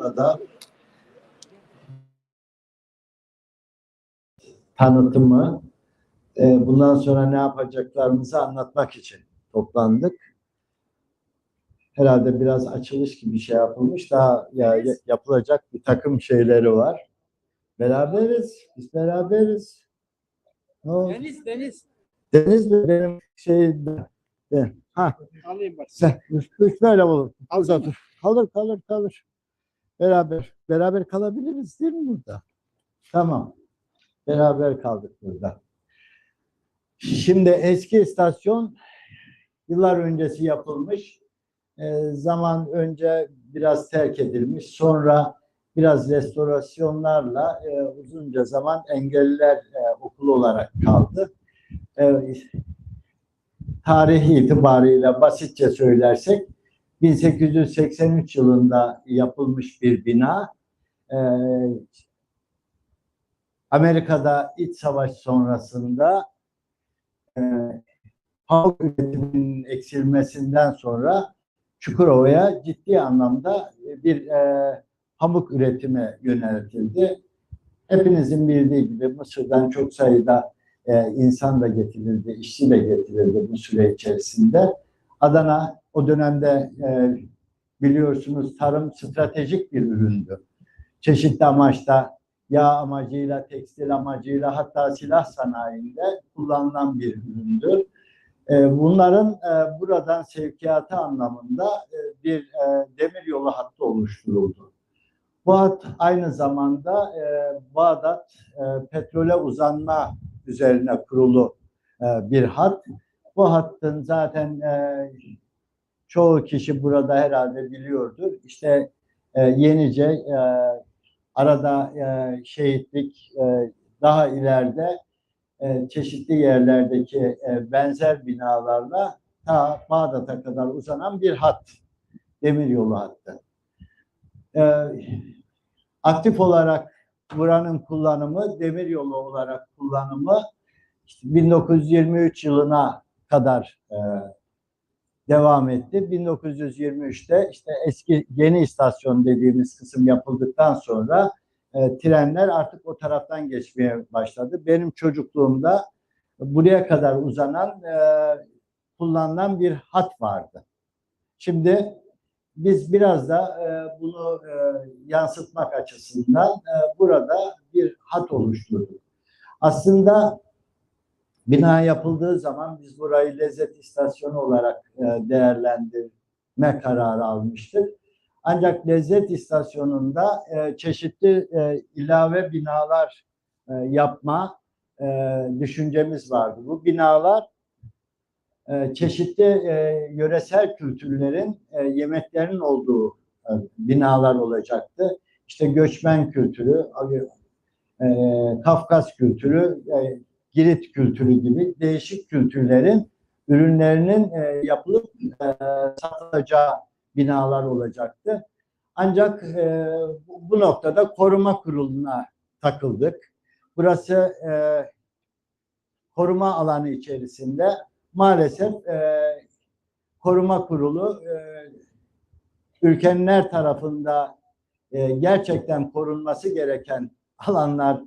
burada tanıtımı e, bundan sonra ne yapacaklarımızı anlatmak için toplandık. Herhalde biraz açılış gibi bir şey yapılmış. Daha ya, ya- yapılacak bir takım şeyleri var. Beraberiz. Biz beraberiz. Ne oldu? Deniz Deniz. Deniz mi benim şey. Ha Alayım bak. sen üst, üst böyle olur. Al dur. Kalır kalır kalır. Beraber beraber kalabiliriz değil mi burada? Tamam. Beraber kaldık burada. Şimdi eski istasyon yıllar öncesi yapılmış. Ee, zaman önce biraz terk edilmiş. Sonra biraz restorasyonlarla e, uzunca zaman engelliler e, okulu olarak kaldı. E, tarihi itibarıyla basitçe söylersek 1883 yılında yapılmış bir bina. Ee, Amerika'da iç savaş sonrasında e, halk üretiminin eksilmesinden sonra Çukurova'ya ciddi anlamda bir e, pamuk üretime yöneltildi. Hepinizin bildiği gibi Mısır'dan çok sayıda e, insan da getirildi, işçi de getirildi bu süre içerisinde. Adana o dönemde e, biliyorsunuz tarım stratejik bir üründü. Çeşitli amaçta yağ amacıyla, tekstil amacıyla hatta silah sanayinde kullanılan bir üründür. E, bunların e, buradan sevkiyatı anlamında e, bir demir yolu hattı oluşturuldu. Bu hat aynı zamanda Bağdat petrole uzanma üzerine kurulu bir hat. Bu hattın zaten e, çoğu kişi burada herhalde biliyordur. İşte e, Yenice e, arada e, şehitlik e, daha ileride e, çeşitli yerlerdeki e, benzer binalarla ta Bağdat'a kadar uzanan bir hat. Demiryolu hattı. E, aktif olarak buranın kullanımı, demiryolu olarak kullanımı işte 1923 yılına kadar e, devam etti. 1923'te işte eski yeni istasyon dediğimiz kısım yapıldıktan sonra e, trenler artık o taraftan geçmeye başladı. Benim çocukluğumda buraya kadar uzanan e, kullanılan bir hat vardı. Şimdi biz biraz da e, bunu e, yansıtmak açısından e, burada bir hat oluşturduk. Aslında bina yapıldığı zaman biz burayı lezzet istasyonu olarak e, değerlendirme kararı almıştık. Ancak lezzet istasyonunda e, çeşitli e, ilave binalar yapma düşüncemiz vardı. Bu binalar çeşitli yöresel kültürlerin yemeklerinin olduğu binalar olacaktı. İşte göçmen kültürü, Kafkas kültürü, Girit kültürü gibi değişik kültürlerin ürünlerinin e, yapılıp e, satılacağı binalar olacaktı. Ancak e, bu, noktada koruma kuruluna takıldık. Burası e, koruma alanı içerisinde maalesef e, koruma kurulu e, ülkenin her tarafında e, gerçekten korunması gereken alanlar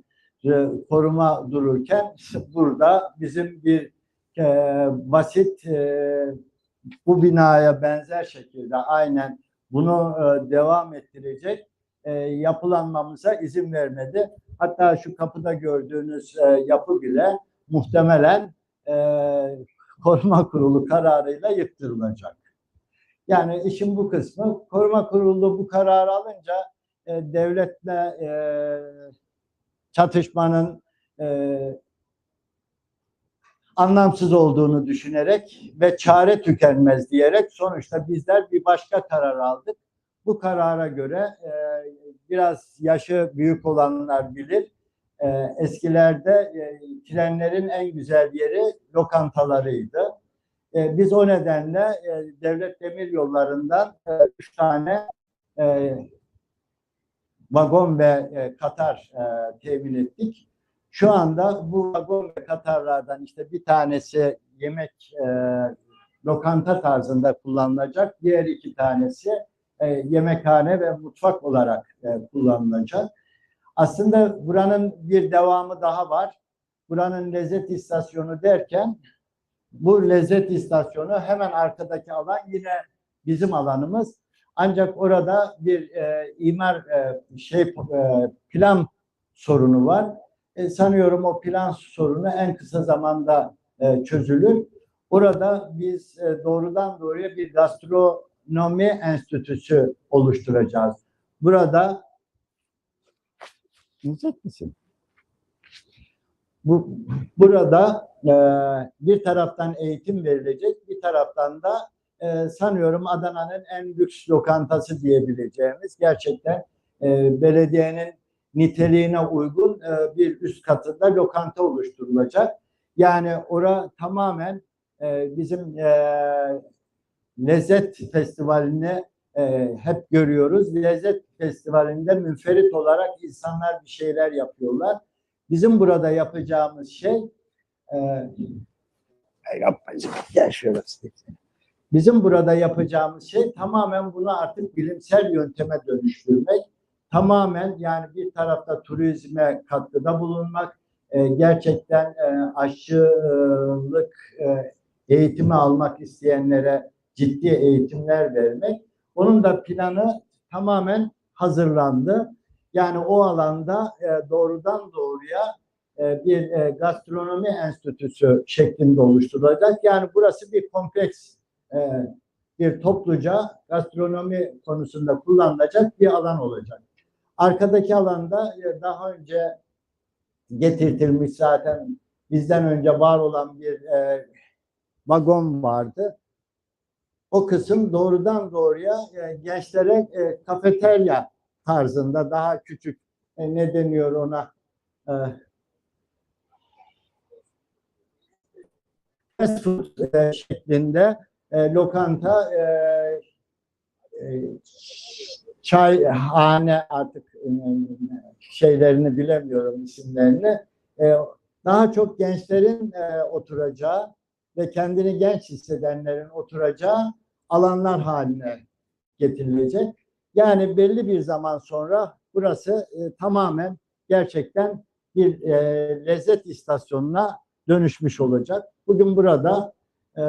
koruma dururken burada bizim bir e, basit e, bu binaya benzer şekilde aynen bunu e, devam ettirecek e, yapılanmamıza izin vermedi. Hatta şu kapıda gördüğünüz e, yapı bile muhtemelen e, koruma kurulu kararıyla yıktırılacak. Yani işin bu kısmı koruma kurulu bu kararı alınca e, devletle e, çatışmanın e, anlamsız olduğunu düşünerek ve çare tükenmez diyerek sonuçta bizler bir başka karar aldık. Bu karara göre e, biraz yaşı büyük olanlar bilir. E, eskilerde e, trenlerin en güzel yeri lokantalarıydı. E, biz o nedenle e, devlet demir yollarından e, üç tane e, vagon ve e, Katar e, temin ettik. Şu anda bu vagon ve Katarlardan işte bir tanesi yemek e, lokanta tarzında kullanılacak. Diğer iki tanesi e, yemekhane ve mutfak olarak e, kullanılacak. Aslında buranın bir devamı daha var. Buranın lezzet istasyonu derken bu lezzet istasyonu hemen arkadaki alan yine bizim alanımız. Ancak orada bir e, imar e, şey e, plan sorunu var. E, sanıyorum o plan sorunu en kısa zamanda e, çözülür. Orada biz e, doğrudan doğruya bir gastronomi enstitüsü oluşturacağız. Burada yiyecek misin? Bu burada e, bir taraftan eğitim verilecek, bir taraftan da e, sanıyorum Adana'nın en lüks lokantası diyebileceğimiz gerçekten e, belediyenin niteliğine uygun e, bir üst katında lokanta oluşturulacak. Yani ora tamamen e, bizim e, lezzet festivalini e, hep görüyoruz. Lezzet festivalinde münferit olarak insanlar bir şeyler yapıyorlar. Bizim burada yapacağımız şey e, yapmayacağım. Gel şöyle. Bizim burada yapacağımız şey tamamen bunu artık bilimsel yönteme dönüştürmek. Tamamen yani bir tarafta turizme katkıda bulunmak, e, gerçekten e, aşçılık e, eğitimi almak isteyenlere ciddi eğitimler vermek. Onun da planı tamamen hazırlandı. Yani o alanda e, doğrudan doğruya e, bir e, gastronomi enstitüsü şeklinde oluşturulacak. Yani burası bir kompleks, e, bir topluca gastronomi konusunda kullanılacak bir alan olacak. Arkadaki alanda e, daha önce getirtilmiş zaten bizden önce var olan bir e, vagon vardı. O kısım doğrudan doğruya e, gençlere e, kafeterya tarzında daha küçük e, ne deniyor ona e, fast food e, şeklinde e, lokanta e, e, çayhane artık e, şeylerini bilemiyorum isimlerini e, daha çok gençlerin e, oturacağı ve kendini genç hissedenlerin oturacağı alanlar haline getirilecek. Yani belli bir zaman sonra burası e, tamamen gerçekten bir e, lezzet istasyonuna dönüşmüş olacak. Bugün burada e,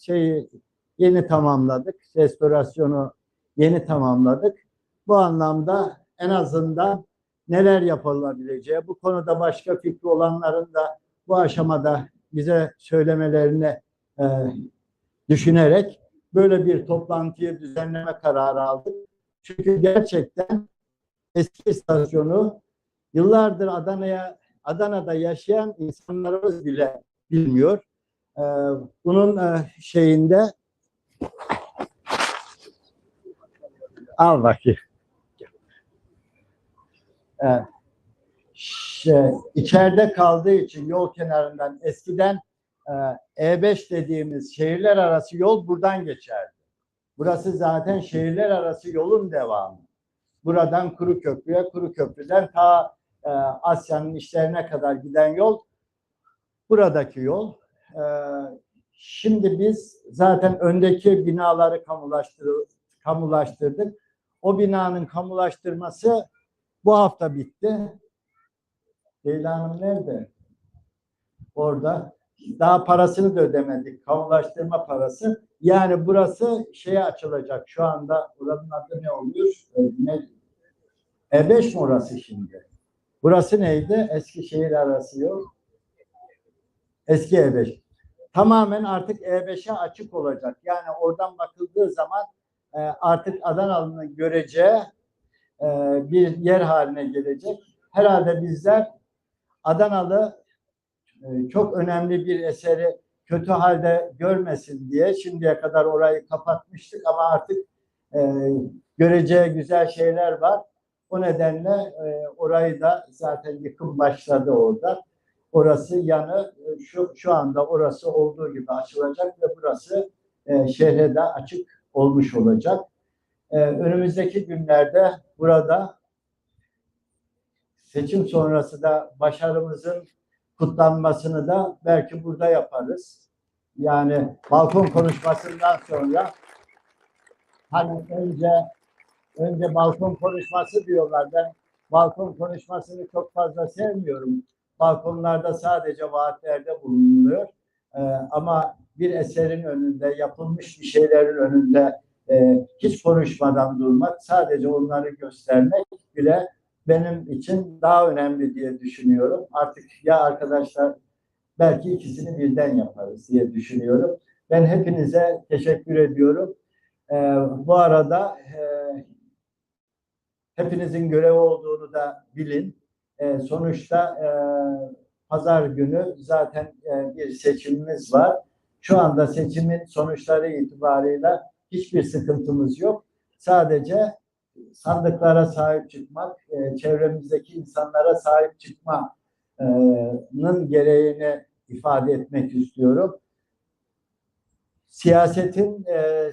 şey yeni tamamladık. Restorasyonu yeni tamamladık. Bu anlamda en azından neler yapılabileceği, bu konuda başka fikri olanların da bu aşamada bize söylemelerini e, düşünerek böyle bir toplantıyı düzenleme kararı aldık. Çünkü gerçekten eski istasyonu yıllardır Adana'ya Adana'da yaşayan insanlarımız bile bilmiyor. Ee, bunun e, şeyinde al bakayım. İçeride kaldığı için yol kenarından eskiden e, E5 dediğimiz şehirler arası yol buradan geçerdi. Burası zaten şehirler arası yolun devamı. Buradan Kuru Köprü'ye, Kuru Köprü'den ta e, Asya'nın işlerine kadar giden yol buradaki yol. E, şimdi biz zaten öndeki binaları kamulaştır, kamulaştırdık. O binanın kamulaştırması bu hafta bitti. Leyla Hanım nerede? Orada. Daha parasını da ödemedik. Kamulaştırma parası. Yani burası şeye açılacak. Şu anda buranın adı ne oluyor? Ee, Ne? E5 mi orası şimdi? Burası neydi? Eskişehir arası yol. Eski E5. Tamamen artık E5'e açık olacak. Yani oradan bakıldığı zaman e, artık Adanalı'nın göreceği e, bir yer haline gelecek. Herhalde bizler Adanalı e, çok önemli bir eseri kötü halde görmesin diye şimdiye kadar orayı kapatmıştık ama artık e, göreceği güzel şeyler var. O nedenle e, orayı da zaten yıkım başladı orada. Orası yanı e, şu şu anda orası olduğu gibi açılacak ve burası e, şehre de açık olmuş olacak. E, önümüzdeki günlerde burada seçim sonrası da başarımızın kutlanmasını da belki burada yaparız. Yani balkon konuşmasından sonra hani önce önce balkon konuşması diyorlar. Ben balkon konuşmasını çok fazla sevmiyorum. Balkonlarda sadece vaatlerde bulunuluyor. Ee, ama bir eserin önünde, yapılmış bir şeylerin önünde e, hiç konuşmadan durmak, sadece onları göstermek bile benim için daha önemli diye düşünüyorum. Artık ya arkadaşlar belki ikisini birden yaparız diye düşünüyorum. Ben hepinize teşekkür ediyorum. Ee, bu arada e, hepinizin görevi olduğunu da bilin. Ee, sonuçta e, pazar günü zaten e, bir seçimimiz var. Şu anda seçimin sonuçları itibarıyla hiçbir sıkıntımız yok. Sadece sandıklara sahip çıkmak, e, çevremizdeki insanlara sahip çıkmanın gereğini ifade etmek istiyorum. Siyasetin e,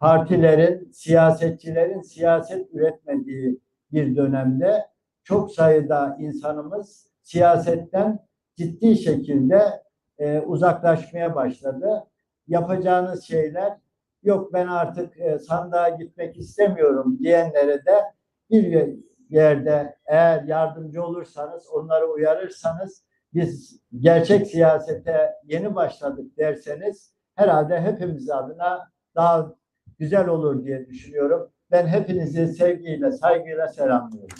partilerin, siyasetçilerin siyaset üretmediği bir dönemde çok sayıda insanımız siyasetten ciddi şekilde e, uzaklaşmaya başladı. Yapacağınız şeyler yok ben artık e, sandığa gitmek istemiyorum diyenlere de bir yerde eğer yardımcı olursanız, onları uyarırsanız biz gerçek siyasete yeni başladık derseniz herhalde hepimiz adına daha güzel olur diye düşünüyorum. Ben hepinizi sevgiyle, saygıyla selamlıyorum.